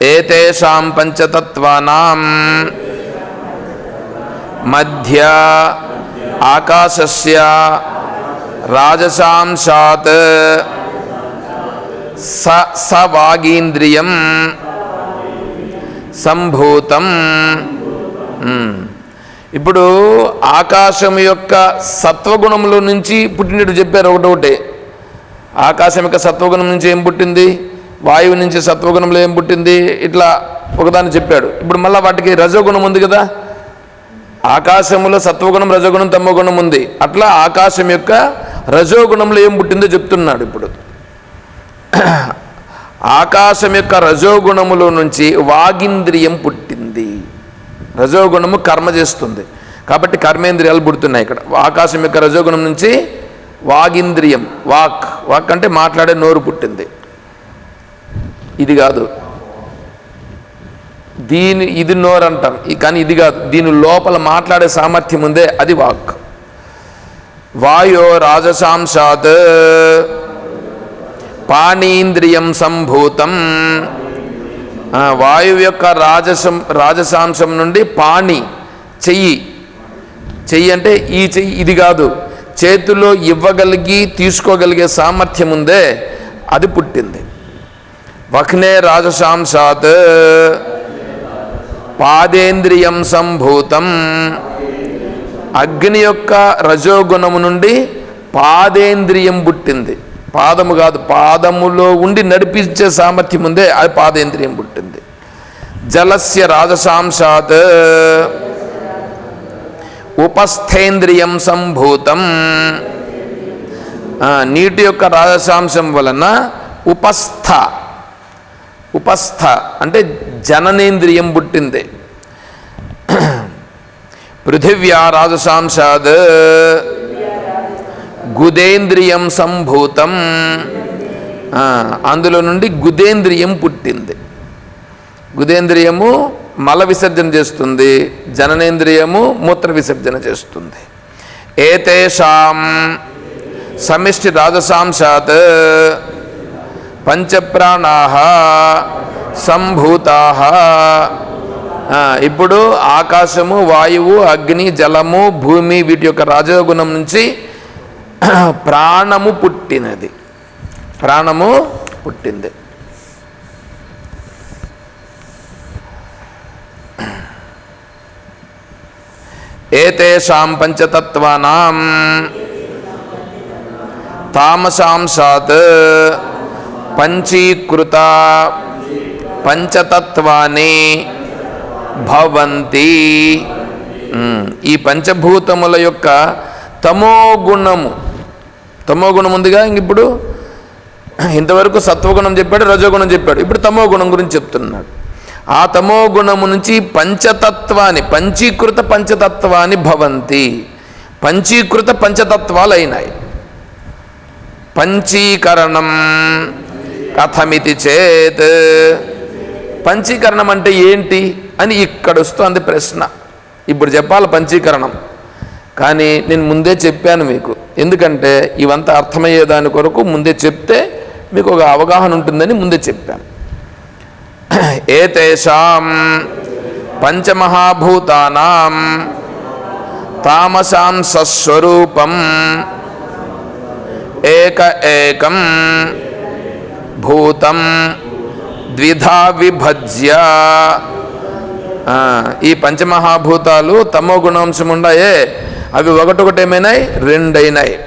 ఏతేషాం పంచతత్వానాం మధ్య ఆకాశస్య రాజసాంశాత్ స సవాగీంద్రియం సంభూతం ఇప్పుడు ఆకాశం యొక్క సత్వగుణములు నుంచి పుట్టినట్టు చెప్పారు ఒకటొకటి. ఆకాశం యొక్క సత్వగుణం నుంచి ఏం పుట్టింది? వాయువు నుంచి సత్వగుణంలో ఏం పుట్టింది? ఇట్లా ఒకదాన్ని చెప్పాడు. ఇప్పుడు మళ్ళీ వాటికి రజోగుణం ఉంది కదా? ఆకాశంలో సత్వగుణం రజోగుణం తమోగుణం ఉంది. అట్లా ఆకాశం యొక్క రజోగుణంలో ఏం పుట్టిందో చెప్తున్నాడు ఇప్పుడు. ఆకాశం యొక్క రజోగుణములో నుంచి వాగింద్రియం పుట్టింది. రజోగుణము కర్మ చేస్తుంది. కాబట్టి కర్మేంద్రియాలు పుడుతున్నాయి ఇక్కడ. ఆకాశం యొక్క రజోగుణం నుంచి వాగింద్రియం వాక్. వాక్ అంటే మాట్లాడే నోరు పుట్టింది. ఇది కాదు. దీని ఇది నోరు అంటాం. కానీ ఇది కాదు. దీని లోపల మాట్లాడే సామర్థ్యం ఉందే అది వాక్. వాయో రాజసాంశాత్ పాణీంద్రియం సంభూతం. వాయువు యొక్క రాజసం రాజసాంశం నుండి పాణి చెయ్యి. చెయ్యి అంటే ఈ చెయ్యి ఇది కాదు. చేతిలో ఇవ్వగలిగి తీసుకోగలిగే సామర్థ్యం ఉందే అది పుట్టింది. వక్నే రాజశాంసాత్ పాదేంద్రియం సంభూతం. అగ్ని యొక్క రజోగుణము నుండి పాదేంద్రియం పుట్టింది. పాదము కాదు పాదములో ఉండి నడిపించే సామర్థ్యం ఉందే అది పాదేంద్రియం పుట్టింది. జలస్య రాజశాంసాత్ ఉపస్థేంద్రియం సంభూతం. నీటి యొక్క రాజశాంశం వలన ఉపస్థ ఉపస్థ అంటే జననేంద్రియం పుట్టింది. పృథివ్యా రాజసాంశాద్ గుదేంద్రియం సంభూతం. అందులో నుండి గుదేంద్రియం పుట్టింది. గుదేంద్రియము మల విసర్జన చేస్తుంది జననేంద్రియము మూత్ర విసర్జన చేస్తుంది. ఏతేషాం సమిష్టి రాజసాంశాత్ పంచప్రాణా సంభూతా ఇప్పుడు ఆకాశము వాయువు అగ్ని జలము భూమి వీటి యొక్క రాజగుణం నుంచి ప్రాణము పుట్టినది. ప్రాణము పుట్టింది. ఏతేషాం పంచతత్వానాం. తామసాంశాత్ పంచీకృత పంచతత్వాన్ని భవంతి. ఈ పంచభూతముల యొక్క తమోగుణము తమోగుణం తమో గుణం ఉందిగా ఇంక ఇప్పుడు? ఇంతవరకు సత్వగుణం చెప్పాడు రజోగుణం చెప్పాడు. ఇప్పుడు తమో గుణం గురించి చెప్తున్నాడు. ఆ తమో గుణము నుంచి పంచతత్వాన్ని పంచీకృత పంచతత్వాన్ని భవంతి. పంచీకృత పంచతత్వాలు అయినాయి పంచీకరణం. కథమితి చేత్. పంచీకరణం అంటే ఏంటి అని ఇక్కడ వస్తుంది ప్రశ్న. ఇప్పుడు చెప్పాలి పంచీకరణం. కానీ నేను ముందే చెప్పాను మీకు. ఎందుకంటే ఇవంతా అర్థమయ్యే దాని కొరకు ముందే చెప్తే మీకు ఒక అవగాహన ఉంటుందని ముందే చెప్పాను. ఏతేషాం పంచమహాభూతానాం తామసాం సస్వరూపం ఏక ఏకం భూతం ద్విధా విభజ్య. ఈ పంచమహాభూతాలు తమో గుణాంశం ఉన్నాయే అవి ఒకటొకటి ఏమైనాయి రెండైనాయి.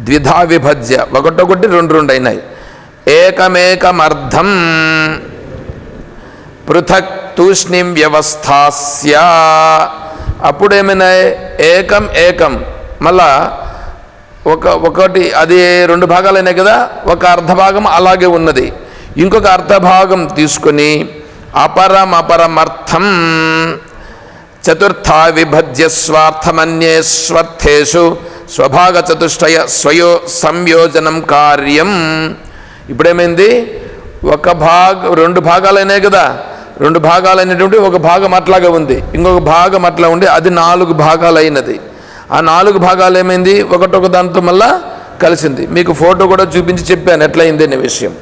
ద్విధా విభజ్య. ఒకటొకటి రెండు రెండు అయినాయి ఏకమేకమర్థం. పృథక్ తూష్ణిం వ్యవస్థాస్య. అప్పుడేమైనాయి? ఏకం ఏకం. మళ్ళా ఒక ఒకటి అది రెండు భాగాలైనాయి కదా. ఒక అర్ధభాగం అలాగే ఉన్నది. ఇంకొక అర్ధభాగం తీసుకొని అపరం అపరమర్థం చతుర్థ విభజ్య స్వార్థమన్యే స్వర్థేషు స్వభాగ చతుష్టయ స్వయో సంయోజనం కార్యం. ఇప్పుడేమైంది? ఒక భాగ రెండు భాగాలైనాయి కదా. రెండు భాగాలైనటువంటి ఒక భాగం అట్లాగే ఉంది. ఇంకొక భాగం అట్లా ఉండి అది నాలుగు భాగాలైనది. ఆ నాలుగు భాగాలు ఏమైంది? ఒకటొక దాంతో మళ్ళా కలిసింది. మీకు ఫోటో కూడా చూపించి చెప్పాను ఎట్లయింది అనే విషయం.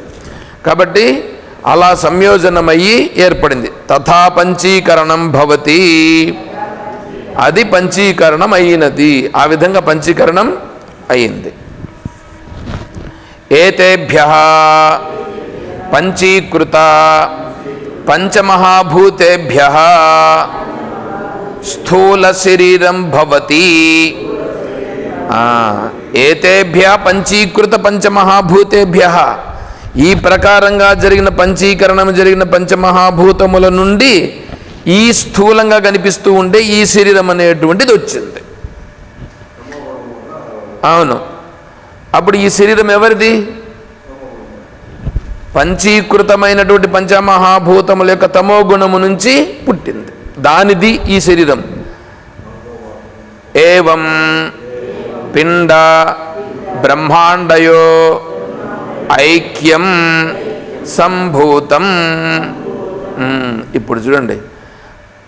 కాబట్టి అలా సంయోజనమయ్యి ఏర్పడింది. తథా పంచీకరణం భవతి. అది పంచీకరణం అయినది. ఆ విధంగా పంచీకరణం అయింది. ఏతేభ్య పంచీకృత పంచమహాభూతేభ్య స్థూల శరీరం భవతి. ఏతేభ్య పంచీకృత పంచమహాభూతేభ్య. ఈ ప్రకారంగా జరిగిన పంచీకరణం జరిగిన పంచమహాభూతముల నుండి ఈ స్థూలంగా కనిపిస్తూ ఉండే ఈ శరీరం అనేటువంటిది వచ్చింది. అవును. అప్పుడు ఈ శరీరం ఎవరిది? పంచీకృతమైనటువంటి పంచమహాభూతముల యొక్క తమో గుణము నుంచి పుట్టింది. దానిది ఈ శరీరం. ఏవం పిండ బ్రహ్మాండయో ఐక్యం సంభూతం. ఇప్పుడు చూడండి.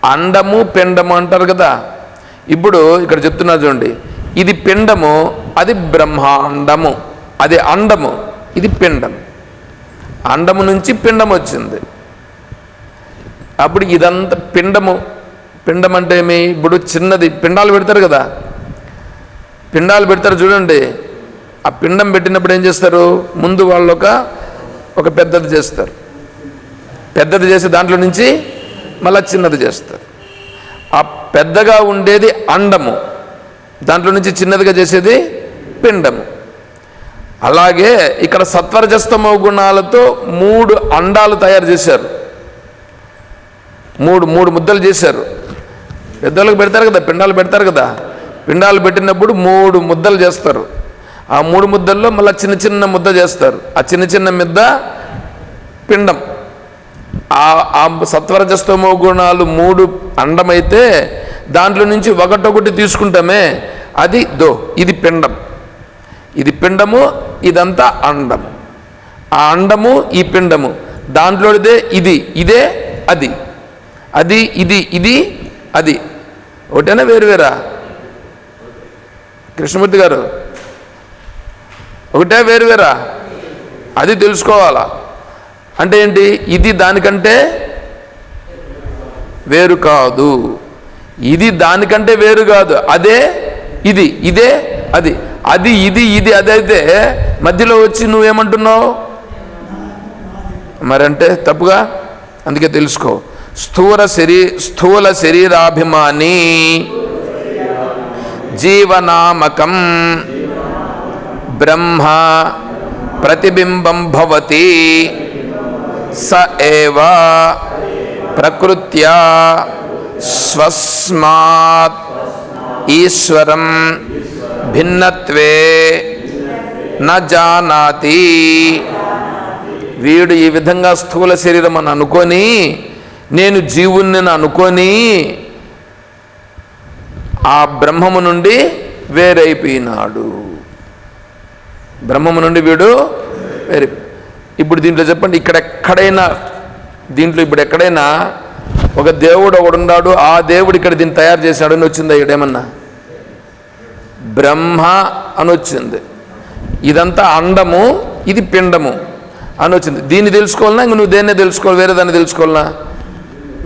అండము పిండము అంటారు కదా. ఇప్పుడు ఇక్కడ చెప్తున్నా చూడండి. ఇది పిండము అది బ్రహ్మాండము. అది అండము ఇది పిండం. అండము నుంచి పిండం వచ్చింది. అప్పుడు ఇదంతా పిండము. పిండం అంటే ఏమి? ఇప్పుడు చిన్నది. పిండాలు పెడతారు కదా. పిండాలు పెడతారు చూడండి. ఆ పిండం పెట్టినప్పుడు ఏం చేస్తారు? ముందు వాళ్ళు ఒక ఒక పెద్దది చేస్తారు. పెద్దది చేసి దాంట్లో నుంచి మళ్ళా చిన్నది చేస్తారు. ఆ పెద్దగా ఉండేది అండము. దాంట్లో నుంచి చిన్నదిగా చేసేది పిండము. అలాగే ఇక్కడ సత్వరజస్తమ గుణాలతో మూడు అండాలు తయారు చేశారు. మూడు మూడు ముద్దలు చేశారు. పెద్దలకు పెడతారు కదా పిండాలు పెడతారు కదా. పిండాలు పెట్టినప్పుడు మూడు ముద్దలు చేస్తారు. ఆ మూడు ముద్దల్లో మళ్ళీ చిన్న చిన్న ముద్ద చేస్తారు. ఆ చిన్న చిన్న ముద్ద పిండం. ఆ ఆ సత్వరజస్తమో గుణాలు మూడు అండమైతే దాంట్లో నుంచి ఒకటొకటి తీసుకుంటామే. అది దో ఇది పిండం. ఇది పిండము ఇదంతా అండము ఆ అండము ఈ పిండము. దాంట్లోదే ఇది ఇదే అది. అది ఇది ఇది అది. ఒకటేనా వేరు వేరా? కృష్ణమూర్తి గారు. ఒకటే వేరు వేరా? అది తెలుసుకోవాలా? అంటే ఏంటి? ఇది దానికంటే వేరు కాదు. ఇది దానికంటే వేరు కాదు. అదే ఇది ఇదే అది. అది ఇది ఇది అదైతే మధ్యలో వచ్చి నువ్వేమంటున్నావు? మరంటే తప్పుగా? అందుకే తెలుసుకో. స్థూల శరీ స్థూల శరీరాభిమాని. జీవనామకం. బ్రహ్మ ప్రతిబింబం భవతి. స ఏవ ప్రకృత్యా స్వస్మాత్ ఈశ్వరం. భిన్నత్వే నానాతి వీడు ఈ విధంగా స్థూల శరీరం అని అనుకొని నేను జీవుణ్ణి అనుకొని ఆ బ్రహ్మము నుండి వేరైపోయినాడు. బ్రహ్మము నుండి వీడు వేరే. ఇప్పుడు దీంట్లో చెప్పండి ఇక్కడెక్కడైనా దీంట్లో ఇప్పుడు ఎక్కడైనా ఒక దేవుడు ఒకడున్నాడు ఆ దేవుడు ఇక్కడ దీన్ని తయారు చేశాడు అని వచ్చిందా ఇక్కడేమన్నా బ్రహ్మ అని వచ్చింది. ఇదంతా అండము ఇది పిండము అని వచ్చింది. దీన్ని తెలుసుకోవాలన్నా ఇంక నువ్వు దేన్నే తెలుసుకోవాలి? వేరే దాన్ని తెలుసుకోవాలన్నా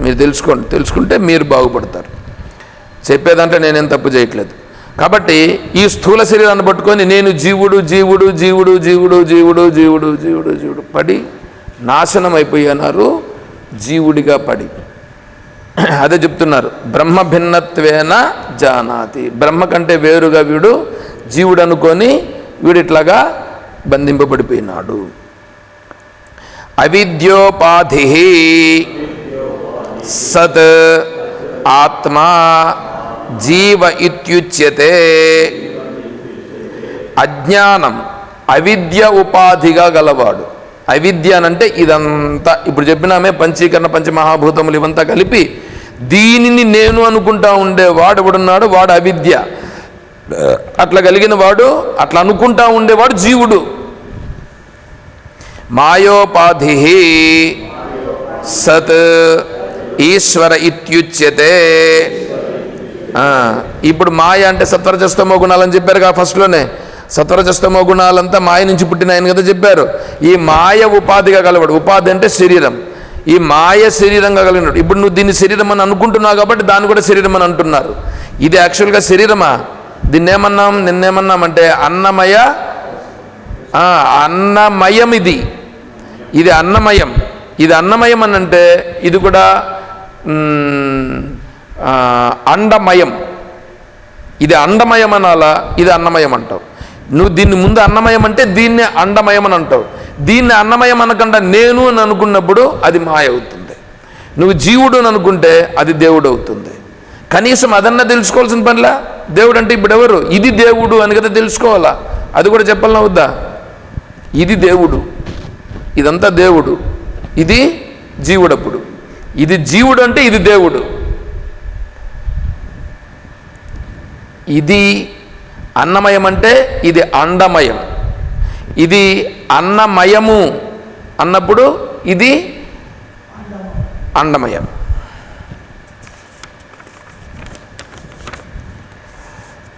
మీరు తెలుసుకోండి తెలుసుకుంటే మీరు బాగుపడతారు. చెప్పేదంటే నేనేం తప్పు చేయట్లేదు. కాబట్టి ఈ స్థూల శరీరాన్ని పట్టుకొని నేను జీవుడు జీవుడు జీవుడు జీవుడు జీవుడు జీవుడు జీవుడు జీవుడు పడి నాశనం అయిపోయినారు జీవుడిగా పడి. అదే చెప్తున్నారు. బ్రహ్మ భిన్నత్వేన జానాతి. బ్రహ్మ కంటే వేరుగా వీడు జీవుడు అనుకొని వీడిట్లాగా బంధింపబడిపోయినాడు. అవిద్యోపాధి సత్ ఆత్మా జీవ ఇత్యుచ్యతే. అజ్ఞానం అవిద్య ఉపాధిగా గలవాడు. అవిద్య అనంటే ఇదంతా ఇప్పుడు చెప్పినామే పంచీకరణ పంచమహాభూతములు ఇవంతా కలిపి దీనిని నేను అనుకుంటా ఉండేవాడు ఎవడున్నాడు? వాడు అవిద్య. అట్లా కలిగిన వాడు అట్లా అనుకుంటా ఉండేవాడు జీవుడు. మాయోపాధి సత్ ఈశ్వర ఇత్యుచ్యతే. ఇప్పుడు మాయ అంటే సత్వరజస్తమో గుణాలని చెప్పారు కదా ఫస్ట్లోనే. సత్వరజస్తమో గుణాలంతా మాయ నుంచి పుట్టినాయని కదా చెప్పారు. ఈ మాయ ఉపాధిగా కలవాడు ఉపాధి అంటే శరీరం. ఈ మాయ శరీరంగా కలిగినాడు. ఇప్పుడు నువ్వు దీన్ని శరీరం అని అనుకుంటున్నావు కాబట్టి దాన్ని కూడా శరీరం అని అంటున్నారు. ఇది యాక్చువల్గా శరీరమా? దీన్ని ఏమన్నాం నిన్నేమన్నామంటే అన్నమయ అన్నమయం ఇది ఇది అన్నమయం. ఇది అన్నమయం అని అంటే ఇది కూడా అండమయం. ఇది అండమయం అనాలా ఇది అన్నమయం అంటావు నువ్వు దీన్ని ముందు అన్నమయం అంటే దీన్ని అండమయం అని అంటావు దీన్ని అన్నమయం అనకుండా నేను అని అనుకున్నప్పుడు అది మాయ అవుతుంది నువ్వు జీవుడు అని అనుకుంటే అది దేవుడు అవుతుంది కనీసం అదన్నా తెలుసుకోవాల్సిన పనిలా? దేవుడు అంటే ఇప్పుడు ఎవరు ఇది దేవుడు అని కదా తెలుసుకోవాలా? అది కూడా చెప్పాలన్నా వద్దా ఇది దేవుడు. ఇదంతా దేవుడు. ఇది జీవుడప్పుడు. ఇది జీవుడు అంటే ఇది దేవుడు. ఇది అన్నమయం అంటే ఇది అండమయం. ఇది అన్నమయము అన్నప్పుడు ఇది అండమయం.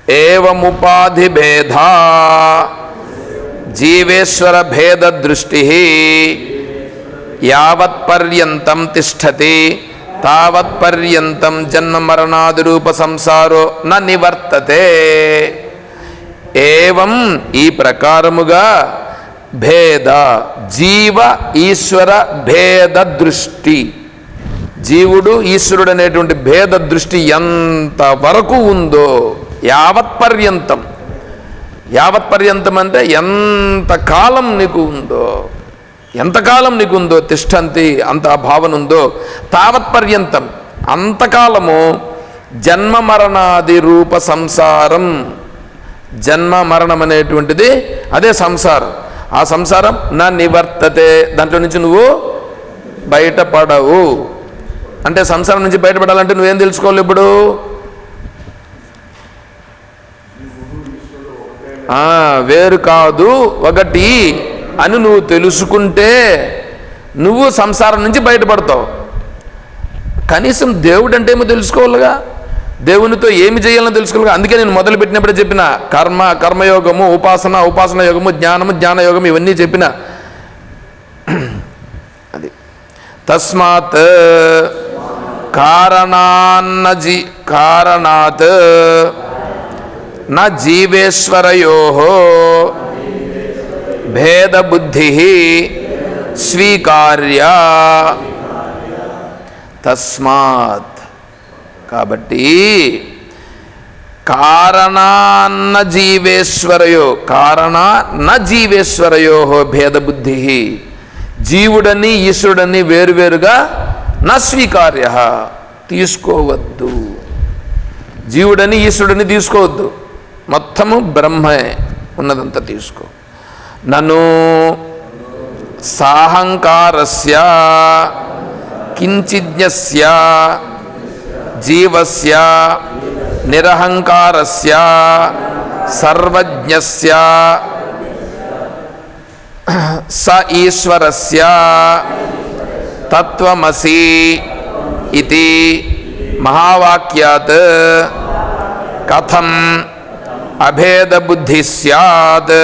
ఏవముపాధి భేద జీవేశ్వర భేద దృష్టి యావత్పర్యంతం తిష్టతి తావత్పర్యంతం జన్మ మరణాది రూప సంసారో న నివర్తతే. ఏవం ఈ ప్రకారముగా భేద జీవ ఈశ్వర భేద దృష్టి. జీవుడు ఈశ్వరుడు అనేటువంటి భేద దృష్టి ఎంత వరకు ఉందో యావత్పర్యంతం. యావత్పర్యంతం అంటే ఎంత కాలం నీకు ఉందో. ఎంతకాలం నీకు ఉందో తిష్టంతి అంత భావన ఉందో తావత్పర్యంతం. అంతకాలము జన్మ మరణాది రూప సంసారం. జన్మ మరణం అనేటువంటిది అదే సంసారం. ఆ సంసారం నా నివర్తతే. దాంట్లో నుంచి నువ్వు బయటపడవు. అంటే సంసారం నుంచి బయటపడాలంటే నువ్వేం తెలుసుకోవాలి ఇప్పుడు? వేరు కాదు ఒకటి. అని నువ్వు తెలుసుకుంటే నువ్వు సంసారం నుంచి బయటపడతావు. కనీసం దేవుడు అంటే ఏమో తెలుసుకోవాలిగా. దేవునితో ఏమి చేయాలని తెలుసుకోవాలి అందుకే నేను మొదలు పెట్టినప్పుడే చెప్పిన కర్మ కర్మయోగము ఉపాసన ఉపాసన యోగము జ్ఞానము జ్ఞానయోగం ఇవన్నీ చెప్పిన. అది. తస్మాత్ కారణాన్న జీ కారణాత్ నా జీవేశ్వరయో భేదబుద్ధి స్వీకార్య తస్మాత్. కాబట్టి కారణాన్న జీవేశ్వరయో కారణ న జీవేశ్వరయో భేదబుద్ధి. జీవుడని ఈశ్వరుడని వేరువేరుగా న స్వీకార్య. తీసుకోవద్దు. జీవుడని ఈశ్వరుడని తీసుకోవద్దు. మొత్తము బ్రహ్మే ఉన్నదంతా తీసుకో. నను సాహంకారస్య కించిజ్ఞస్య జీవస్య నిరహంకారస్య సర్వజ్ఞస్య స ఈశ్వరస్య తత్వమసి ఇది మహావాక్యాత్. కథం అభేదబుద్ధి సత్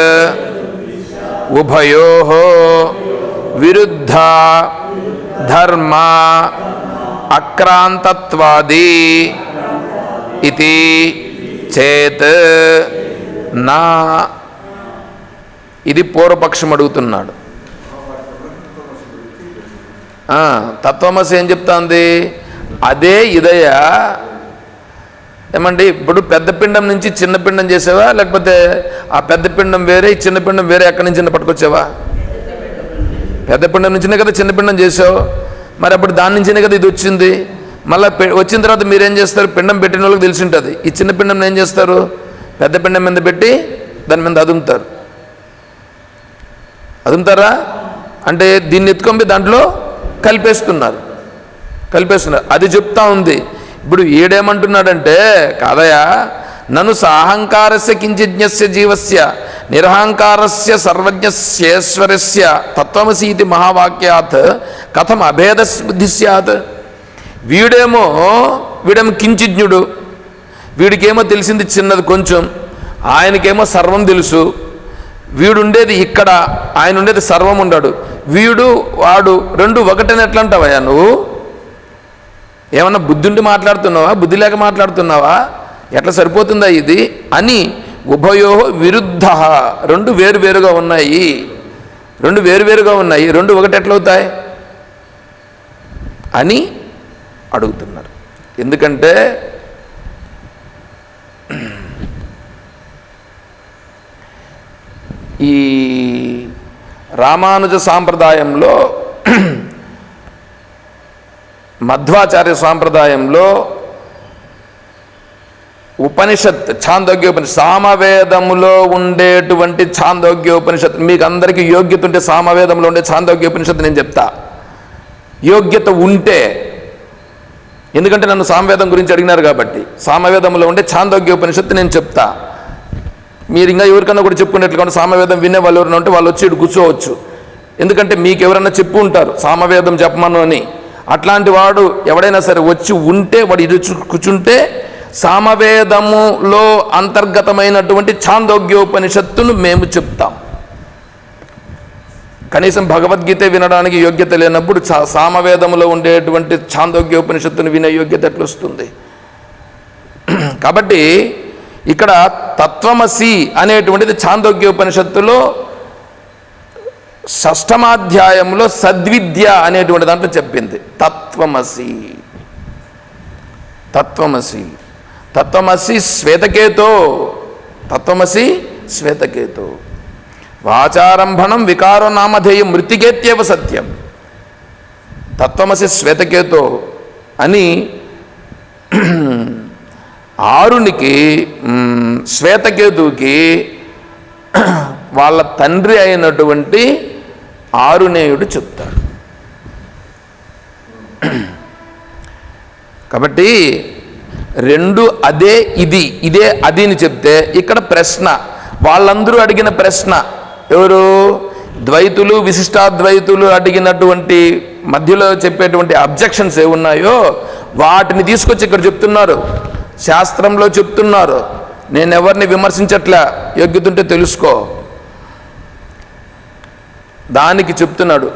ఉభయో విరుద్ధ ధర్మ అక్రాంతత్వాది ఇది చేత్ నా. ఇది పూర్వపక్షం అడుగుతున్నాడు. తత్వమసి ఏం చెప్తాంది? అదే ఇదయ ఏమండి ఇప్పుడు పెద్ద పిండం నుంచి చిన్న పిండం చేసేవా? లేకపోతే ఆ పెద్ద పిండం వేరే ఈ చిన్న పిండం వేరే ఎక్కడి నుంచి పట్టుకొచ్చేవా? పెద్ద పిండం నుంచినే కదా చిన్న పిండం చేసావు. మరి అప్పుడు దాని నుంచినే కదా ఇది వచ్చింది. మళ్ళీ వచ్చిన తర్వాత మీరేం చేస్తారు? పిండం పెట్టిన వాళ్ళకి తెలిసి ఉంటుంది ఈ చిన్న పిండం ఏం చేస్తారు? పెద్ద పిండం మీద పెట్టి దాని మీద అదుముతారు. అదుముతారా? అంటే దీన్ని ఎత్తుకొని దాంట్లో కలిపేస్తున్నారు. కలిపేస్తున్నారు. అది చెప్తా ఉంది. ఇప్పుడు ఈడేమంటున్నాడంటే కాదయా నన్ను సాహంకారస్య కించిజ్ఞస్య జీవస్య నిరహంకారస్య సర్వజ్ఞస్యేశ్వరస్య తత్వమసీతి మహావాక్యాత్ కథం అభేద బుద్ధి సత్ వీడేమో వీడేమో కించిజ్ఞుడు. వీడికేమో తెలిసింది చిన్నది కొంచెం. ఆయనకేమో సర్వం తెలుసు. వీడుండేది ఇక్కడ ఆయన ఉండేది సర్వం ఉండడు వీడు వాడు రెండు ఒకటని నువ్వు? ఏమన్నా బుద్ధుండి మాట్లాడుతున్నావా? బుద్ధి లేక మాట్లాడుతున్నావా? ఎట్లా సరిపోతుందా ఇది? అని ఉభయో విరుద్ధ. రెండు వేరువేరుగా ఉన్నాయి. రెండు వేరువేరుగా ఉన్నాయి. రెండు ఒకటి ఎట్లవుతాయి? అని అడుగుతున్నారు. ఎందుకంటే ఈ రామానుజ సాంప్రదాయంలో మధ్వాచార్య సాంప్రదాయంలో ఉపనిషత్ ఛాందోగ్యోపనిషత్ సామవేదములో ఉండేటువంటి ఛాందోగ్యోపనిషత్ మీకు అందరికీ యోగ్యత ఉంటే సామవేదంలో ఉండే ఛాందోగ్యోపనిషత్ నేను చెప్తా. యోగ్యత ఉంటే ఎందుకంటే నన్ను సామవేదం గురించి అడిగినారు కాబట్టి సామవేదంలో ఉండే ఛాందోగ్యోపనిషత్తు నేను చెప్తా. మీరు ఇంకా ఎవరికన్నా కూడా చెప్పుకునేట్లుగా సామవేదం వినే వాళ్ళు ఎవరైనా ఉంటే వాళ్ళు వచ్చి ఇటు కూర్చోవచ్చు. ఎందుకంటే మీకు ఎవరన్నా చెప్పు ఉంటారు సామవేదం చెప్పమను అని. అట్లాంటి వాడు ఎవడైనా సరే వచ్చి ఉంటే వాడు ఇది కూర్చుంటే సామవేదములో అంతర్గతమైనటువంటి ఛాందోగ్యోపనిషత్తును మేము చెప్తాం. కనీసం భగవద్గీత వినడానికి యోగ్యత లేనప్పుడు చా- సామవేదములో ఉండేటువంటి ఛాందోగ్యోపనిషత్తును వినే యోగ్యత ఎట్లొస్తుంది? కాబట్టి ఇక్కడ తత్వమసి అనేటువంటిది ఛాందోగ్యోపనిషత్తులో షష్టమాధ్యాయంలో సద్విద్య అనేటువంటి దాంట్లో చెప్పింది. తత్వమసి. తత్వమసి. తత్వమసి శ్వేతకేతో. తత్వమసి శ్వేతకేతో. వాచారంభణం వికారో నామధేయం మృతికేత్యవ సత్యం. తత్వమసి శ్వేతకేతో అని ఆరునికి శ్వేతకేతుకి వాళ్ళ తండ్రి అయినటువంటి ఆరునేయుడు చెప్తాడు. కాబట్టి రెండు అదే ఇది ఇదే అది అని చెప్తే ఇక్కడ ప్రశ్న వాళ్ళందరూ అడిగిన ప్రశ్న ఎవరు? ద్వైతులు విశిష్టాద్వైతులు అడిగినటువంటి మధ్యలో చెప్పేటువంటి అబ్జెక్షన్స్ ఏమున్నాయో వాటిని తీసుకొచ్చి ఇక్కడ చెప్తున్నారు. శాస్త్రంలో చెప్తున్నారు. నేను ఎవరిని విమర్శించట్లే యోగ్యతుంటే తెలుసుకో. దానికి చెప్తున్నాడు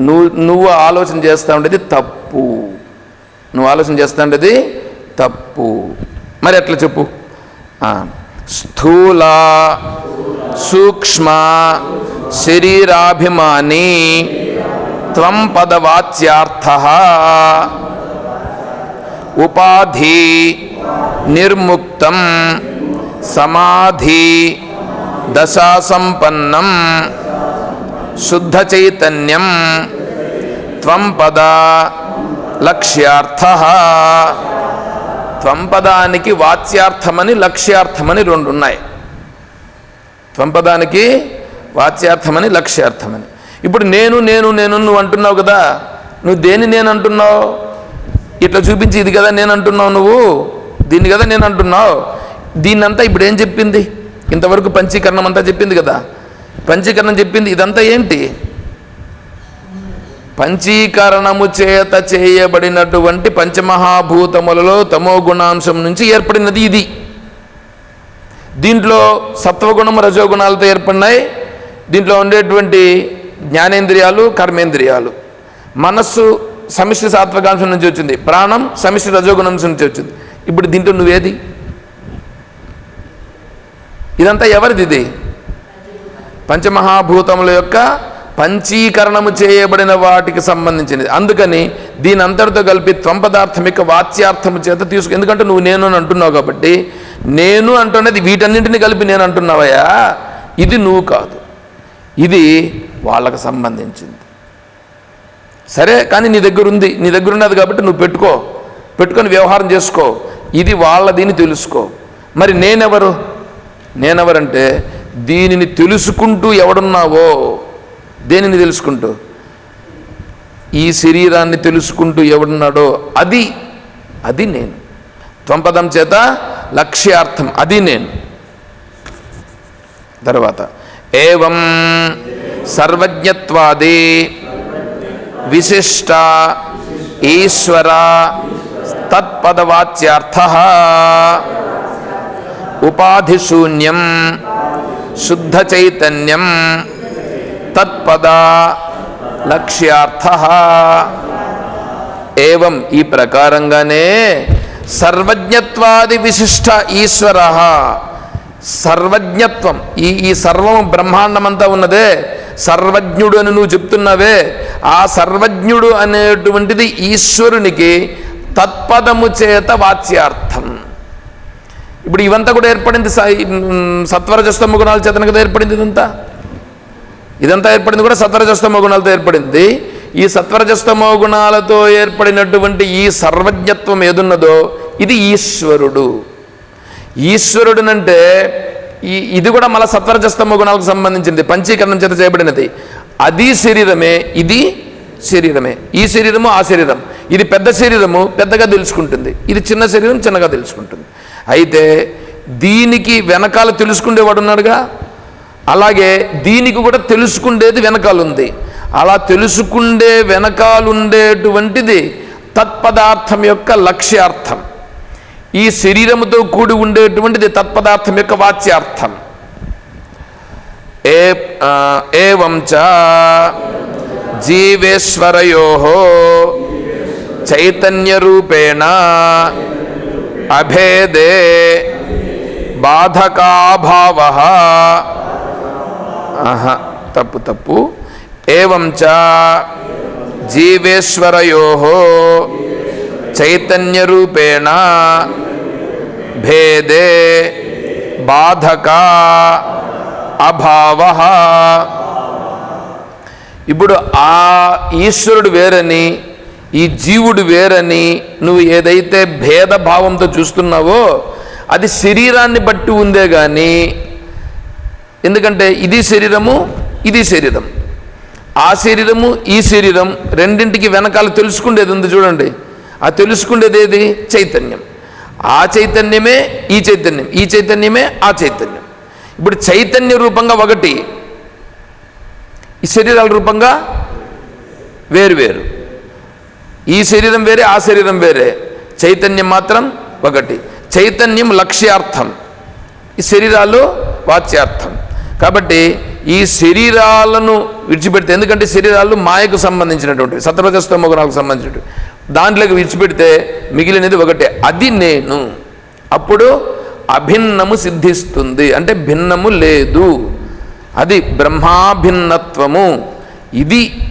నువ్వు నువ్వు ఆలోచన చేస్తా ఉండేది తప్పు. నువ్వు ఆలోచన చేస్తా ఉండేది తప్పు. మరి ఎట్లా చెప్పు? స్థూల సూక్ష్మ శరీరాభిమాని త్వం పదవాచ్యార్థ ఉపాధి నిర్ముక్తం సమాధి దశాసంపన్నం శుద్ధ చైతన్యం త్వం పద లక్ష్యార్థ త్వంపదానికి వాచ్యార్థమని లక్ష్యార్థమని రెండు ఉన్నాయి త్వంపదానికి వాచ్యార్థమని లక్ష్యార్థమని। ఇప్పుడు నేను నేను నేను నువ్వు అంటున్నావు కదా నువ్వు దేని నేను అంటున్నావు? ఇట్లా చూపించి ఇది కదా నేను అంటున్నావు నువ్వు? దీన్ని కదా నేను అంటున్నావు? దీన్నంతా ఇప్పుడు ఏం చెప్పింది? ఇంతవరకు పంచీకరణం అంతా చెప్పింది కదా పంచీకరణం చెప్పింది. ఇదంతా ఏంటి? పంచీకరణము చేత చేయబడినటువంటి పంచమహాభూతములలో తమో గుణాంశం నుంచి ఏర్పడినది ఇది. దీంట్లో సత్వగుణం రజోగుణాలతో ఏర్పడినాయి. దీంట్లో ఉండేటువంటి జ్ఞానేంద్రియాలు కర్మేంద్రియాలు. మనస్సు సమిష్టి సాత్వకాంశం నుంచి వచ్చింది. ప్రాణం సమిష్టి రజోగుణాంశం నుంచి వచ్చింది. ఇప్పుడు దీంట్లో నువ్వేది? ఇదంతా ఎవరిది ఇది? పంచమహాభూతముల యొక్క పంచీకరణము చేయబడిన వాటికి సంబంధించినది. అందుకని దీని అంతటితో కలిపి త్వం పదార్థం యొక్క వాచ్యార్థము చేత తీసుకు ఎందుకంటే నువ్వు నేను అని అంటున్నావు కాబట్టి నేను అంటున్నది వీటన్నింటిని కలిపి నేను అంటున్నావయ్యా. ఇది నువ్వు కాదు. ఇది వాళ్ళకు సంబంధించింది. సరే కానీ నీ దగ్గర ఉంది. నీ దగ్గర ఉన్నది కాబట్టి నువ్వు పెట్టుకో. పెట్టుకొని వ్యవహారం చేసుకో. ఇది వాళ్ళదిని తెలుసుకో. మరి నేనెవరు? నేనెవరంటే దీనిని తెలుసుకుంటూ ఎవడున్నావో దేనిని తెలుసుకుంటూ? ఈ శరీరాన్ని తెలుసుకుంటూ ఎవడున్నాడో అది అది నేను. త్వంపదం చేత లక్ష్యార్థం అది నేను. తర్వాత ఏవం సర్వజ్ఞత్వాది విశిష్ట ఈశ్వర తత్పదవాచ్యార్థ. ఉపాధిశూన్యం శుద్ధ చైతన్యం తత్పద లక్ష్యార్థ ఏవం ఈ ప్రకారంగానే సర్వజ్ఞత్వాది విశిష్ట ఈశ్వర। సర్వజ్ఞత్వం ఈ ఈ సర్వం బ్రహ్మాండమంతా ఉన్నదే సర్వజ్ఞుడు అని నువ్వు చెప్తున్నావే ఆ సర్వజ్ఞుడు అనేటువంటిది ఈశ్వరునికి తత్పదము చేత వాచ్యార్థం. ఇప్పుడు ఇవంతా కూడా ఏర్పడింది స- సత్వరజస్తమ గుణాల చేతన కదా ఏర్పడింది ఇదంతా? ఇదంతా ఏర్పడింది కూడా సత్వరజస్తమ గుణాలతో ఏర్పడింది. ఈ సత్వరజస్తమో గుణాలతో ఏర్పడినటువంటి ఈ సర్వజ్ఞత్వం ఏదున్నదో ఇది ఈశ్వరుడు. ఈశ్వరుడునంటే ఈ ఇది కూడా మళ్ళీ సత్వరజస్తమ గుణాలకు సంబంధించింది పంచీకరణం చేత చేయబడినది. అది శరీరమే ఇది శరీరమే. ఈ శరీరము ఆ శరీరం. ఇది పెద్ద శరీరము పెద్దగా తెలుసుకుంటుంది. ఇది చిన్న శరీరం చిన్నగా తెలుసుకుంటుంది. అయితే దీనికి వెనకాల తెలుసుకునేవాడు ఉన్నాడుగా? అలాగే దీనికి కూడా తెలుసుకుండేది వెనకాలుంది. అలా తెలుసుకుండే వెనకాలుండేటువంటిది తత్పదార్థం యొక్క లక్ష్యార్థం. ఈ శరీరముతో కూడి ఉండేటువంటిది తత్పదార్థం యొక్క వాచ్యార్థం. ఏ ఆ, జీవేశ్వరయో చైతన్య జీవేశ్వరయో చైతన్యరూపేణ అభేదే బాధకాభావ తప్పు తప్పు ఏవం జీవేశ్వరయో చైతన్యరూపేణ భేదే బాధక అభావ ఇప్పుడు ఆ ఈశ్వరుడు వేరని ఈ జీవుడు వేరని నువ్వు ఏదైతే భేదభావంతో చూస్తున్నావో అది శరీరాన్ని బట్టి ఉందే కానీ ఎందుకంటే ఇది శరీరము ఇది శరీరం. ఆ శరీరము ఈ శరీరం రెండింటికి వెనకాల తెలుసుకుండేది ఉంది చూడండి. ఆ తెలుసుకుండేది ఏది? చైతన్యం. ఆ చైతన్యమే ఈ చైతన్యం ఈ చైతన్యమే ఆ చైతన్యం. ఇప్పుడు చైతన్య రూపంగా ఒకటి ఈ శరీరాల రూపంగా వేరు వేరు. ఈ శరీరం వేరే ఆ శరీరం వేరే. చైతన్యం మాత్రం ఒకటి. చైతన్యం లక్ష్యార్థం. ఈ శరీరాలు వాచ్యార్థం. కాబట్టి ఈ శరీరాలను విడిచిపెడితే ఎందుకంటే శరీరాలు మాయకు సంబంధించినటువంటి సత్వజస్తమ గుణాలకు సంబంధించినటువంటి దాంట్లోకి విడిచిపెడితే మిగిలినది ఒకటే. అది నేను. అప్పుడు అభిన్నము సిద్ధిస్తుంది. అంటే భిన్నము లేదు. అది బ్రహ్మాభిన్నత్వము. ఇది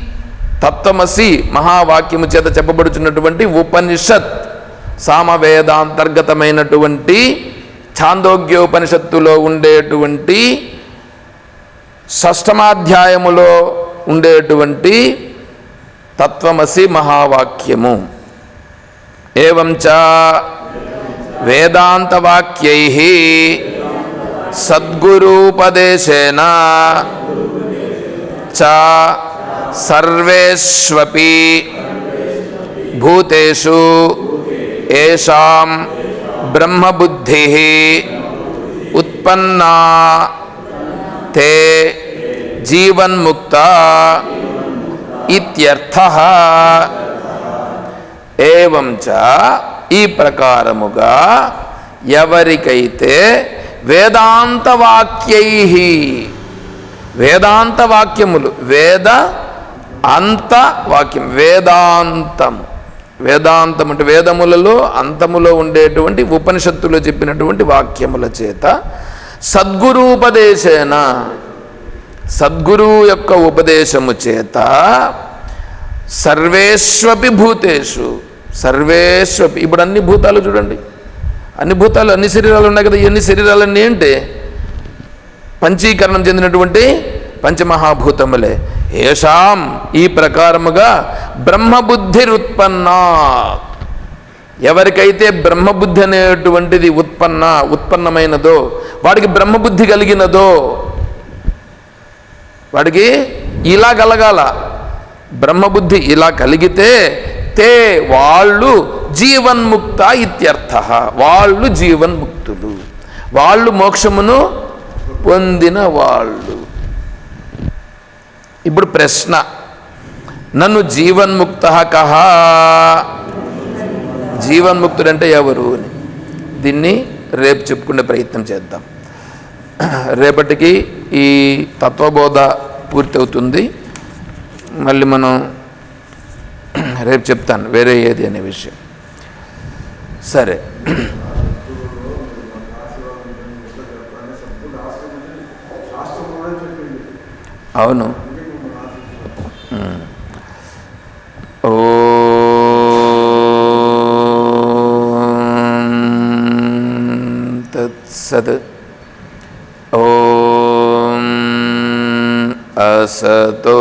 తత్వమసి మహావాక్యము చేత చెప్పబడుచున్నటువంటి ఉపనిషత్ సామవేదాంతర్గతమైనటువంటి ఛాందోగ్యోపనిషత్తులో ఉండేటువంటి షష్టమాధ్యాయములో ఉండేటువంటి తత్వమసి మహావాక్యము. ఏవంచ వేదాంతవాక్యై సద్గురూపదేశేన చ సర్వేష్వపి భూతేషు ఏషాం బ్రహ్మబుద్ధి ఉత్పన్నా తే జీవన్ముక్త ఇత్యర్థ. ఏవం చ ఈ ప్రకారముగా ఎవరికైతే వేదాంత వాక్యై వేదాంత వాక్యములు వేద అంత వాక్యం వేదాంతం. వేదాంతం అంటే వేదములలో అంతములో ఉండేటువంటి ఉపనిషత్తులో చెప్పినటువంటి వాక్యముల చేత సద్గురూపదేశేన సద్గురువు యొక్క ఉపదేశము చేత సర్వేష్వపి భూతేషు సర్వేష్వపి ఇప్పుడు అన్ని భూతాలు చూడండి. అన్ని భూతాలు అన్ని శరీరాలు ఉన్నాయి కదా ఎన్ని శరీరాలన్నీ ఏంటి పంచీకరణం చెందినటువంటి పంచమహాభూతములే. ఏషాం ఈ ప్రకారముగా బ్రహ్మబుద్ధి ఉత్పన్న. ఎవరికైతే బ్రహ్మబుద్ధి అనేటువంటిది ఉత్పన్న ఉత్పన్నమైనదో వాడికి బ్రహ్మబుద్ధి కలిగినదో వాడికి ఇలా కలగాల. బ్రహ్మబుద్ధి ఇలా కలిగితే తే వాళ్ళు జీవన్ముక్త ఇత్యర్థ. వాళ్ళు జీవన్ముక్తులు. వాళ్ళు మోక్షమును పొందిన వాళ్ళు. ఇప్పుడు ప్రశ్న. నన్ను జీవన్ముక్త కహ జీవన్ముక్తుడంటే ఎవరు అని. దీన్ని రేపు చెప్పుకునే ప్రయత్నం చేద్దాం. రేపటికి ఈ తత్వబోధ పూర్తవుతుంది. మళ్ళీ మనం రేపు చెప్తాను వేరే ఏది అనే విషయం. సరే. అవును. तत्सत् ॐ असतो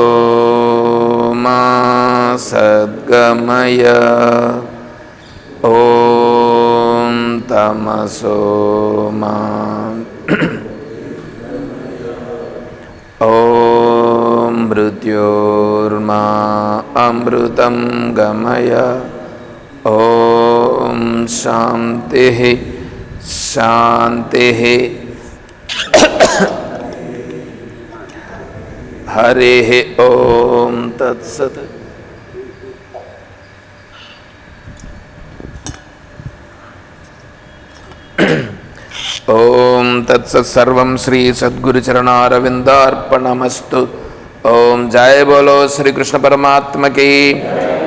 मा सद्गमय ॐ तमसो मा अमृतं गमय ॐ शान्तिः शान्तिः हरिः ॐ तत्सत् ओम जय बोलो श्री कृष्ण परमात्मा की।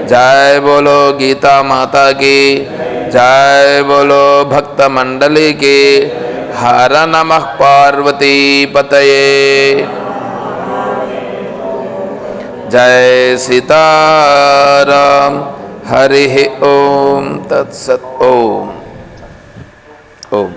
जय बोलो गीता माता की। जय बोलो भक्त मंडली की। हर नमः पार्वती पतये। जय सीताराम। हरि ओम, तत्सत ओम। ओम।